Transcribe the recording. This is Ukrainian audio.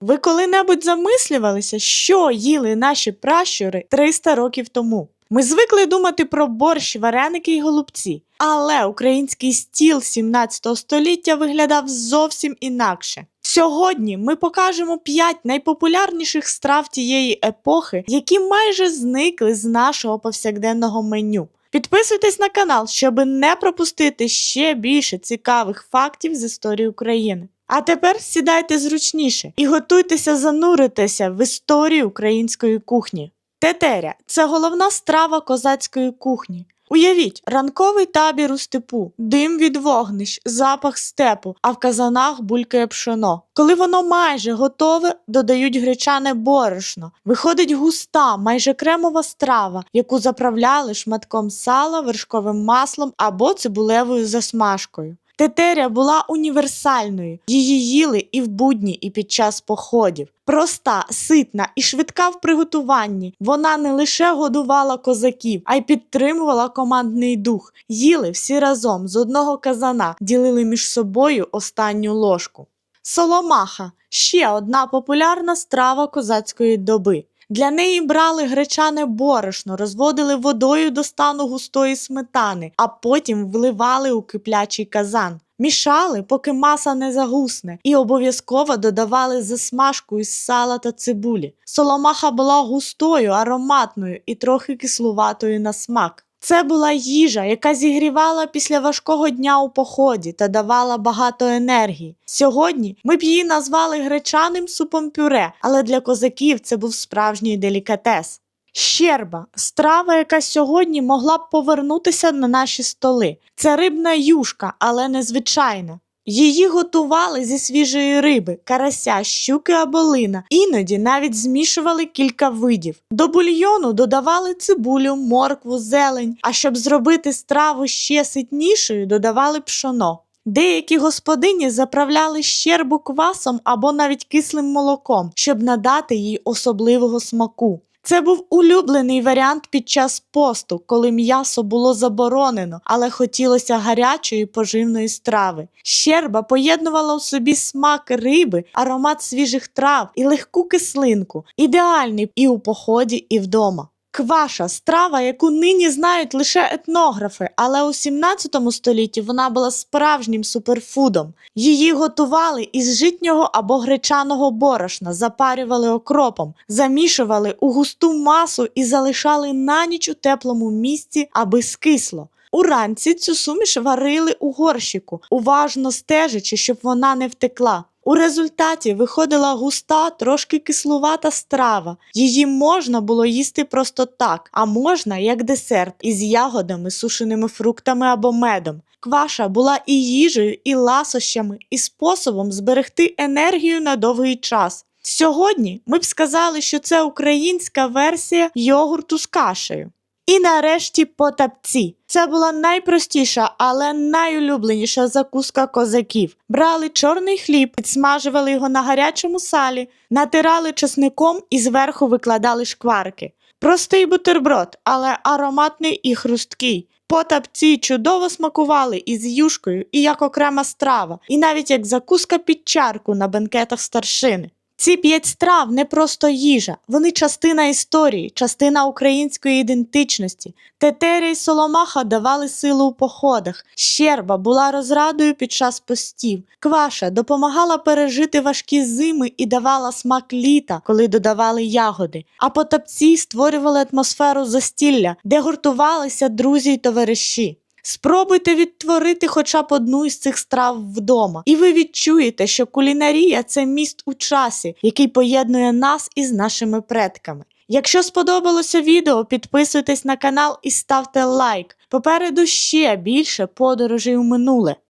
Ви коли-небудь замислювалися, що їли наші пращури 300 років тому? Ми звикли думати про борщ, вареники й голубці, але український стіл 17 століття виглядав зовсім інакше. Сьогодні ми покажемо 5 найпопулярніших страв тієї епохи, які майже зникли з нашого повсякденного меню. Підписуйтесь на канал, щоб не пропустити ще більше цікавих фактів з історії України. А тепер сідайте зручніше і готуйтеся зануритися в історію української кухні. Тетеря це головна страва козацької кухні. Уявіть, ранковий табір у степу, дим від вогнищ, запах степу, а в казанах булькає пшоно. Коли воно майже готове, додають гречане борошно. Виходить густа, майже кремова страва, яку заправляли шматком сала, вершковим маслом або цибулевою засмажкою. Тетеря була універсальною. Її їли і в будні, і під час походів. Проста, ситна і швидка в приготуванні. Вона не лише годувала козаків, а й підтримувала командний дух. Їли всі разом з одного казана, ділили між собою останню ложку. Соломаха ще одна популярна страва козацької доби. Для неї брали гречане борошно, розводили водою до стану густої сметани, а потім вливали у киплячий казан. Мішали, поки маса не загусне, і обов'язково додавали засмажку із сала та цибулі. Соломаха була густою, ароматною і трохи кислуватою на смак. Це була їжа, яка зігрівала після важкого дня у поході та давала багато енергії. Сьогодні ми б її назвали гречаним супом пюре, але для козаків це був справжній делікатес. Щерба страва, яка сьогодні могла б повернутися на наші столи. Це рибна юшка, але незвичайна. Її готували зі свіжої риби, карася, щуки або лина. Іноді навіть змішували кілька видів. До бульйону додавали цибулю, моркву, зелень, а щоб зробити страву ще ситнішою, додавали пшоно. Деякі господині заправляли щербу квасом або навіть кислим молоком, щоб надати їй особливого смаку. Це був улюблений варіант під час посту, коли м'ясо було заборонено, але хотілося гарячої поживної страви. Щерба поєднувала у собі смак риби, аромат свіжих трав і легку кислинку, ідеальний і у поході, і вдома. Кваша страва, яку нині знають лише етнографи, але у 17 столітті вона була справжнім суперфудом. Її готували із житнього або гречаного борошна, запарювали окропом, замішували у густу масу і залишали на ніч у теплому місці, аби скисло. Уранці цю суміш варили у горщику, уважно стежачи, щоб вона не втекла. У результаті виходила густа, трошки кислувата страва. Її можна було їсти просто так, а можна як десерт із ягодами, сушеними фруктами або медом. Кваша була і їжею, і ласощами, і способом зберегти енергію на довгий час. Сьогодні ми б сказали, що це українська версія йогурту з кашею. І нарешті потапці. Це була найпростіша, але найулюбленіша закуска козаків. Брали чорний хліб, підсмажували його на гарячому салі, натирали чесником і зверху викладали шкварки. Простий бутерброд, але ароматний і хрусткий. Потапці чудово смакували із юшкою і як окрема страва, і навіть як закуска під чарку на бенкетах старшини. Ці п'ять страв не просто їжа, вони частина історії, частина української ідентичності. Тетеря й Соломаха давали силу у походах. Щерба була розрадою під час постів. Кваша допомагала пережити важкі зими і давала смак літа, коли додавали ягоди. А потапці створювали атмосферу застілля, де гуртувалися друзі й товариші. Спробуйте відтворити хоча б одну із цих страв вдома, і ви відчуєте, що кулінарія це міст у часі, який поєднує нас із нашими предками. Якщо сподобалося відео, підписуйтесь на канал і ставте лайк. Попереду ще більше подорожей у минуле.